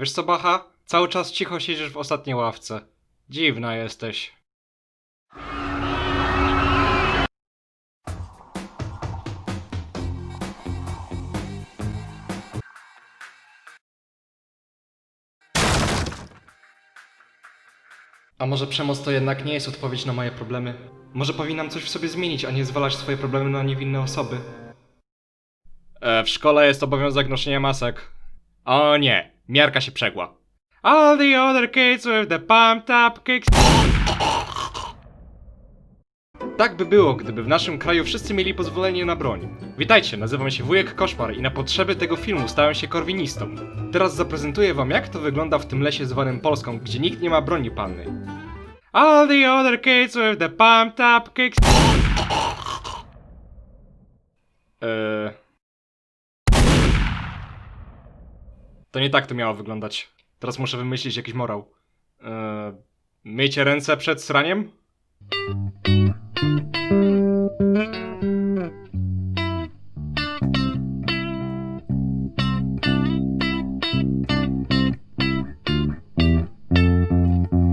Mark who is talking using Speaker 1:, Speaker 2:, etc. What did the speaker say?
Speaker 1: Wiesz co, Bacha? Cały czas cicho siedzisz w ostatniej ławce. Dziwna jesteś. A może przemoc to jednak nie jest odpowiedź na moje problemy? Może powinnam coś w sobie zmienić, a nie zwalać swoje problemy na niewinne osoby? E, w szkole jest obowiązek noszenia masek. O nie, miarka się przegła. All the other kids with the pumped up kicks. Tak by było, gdyby w naszym kraju wszyscy mieli pozwolenie na broń. Witajcie, nazywam się Wujek Koszmar i na potrzeby tego filmu stałem się korwinistą. Teraz zaprezentuję wam jak to wygląda w tym lesie zwanym Polską, gdzie nikt nie ma broni palnej. All the other kids with the pumped up kicks. To nie tak to miało wyglądać. Teraz muszę wymyślić jakiś morał. Eee... Myjcie ręce przed sraniem?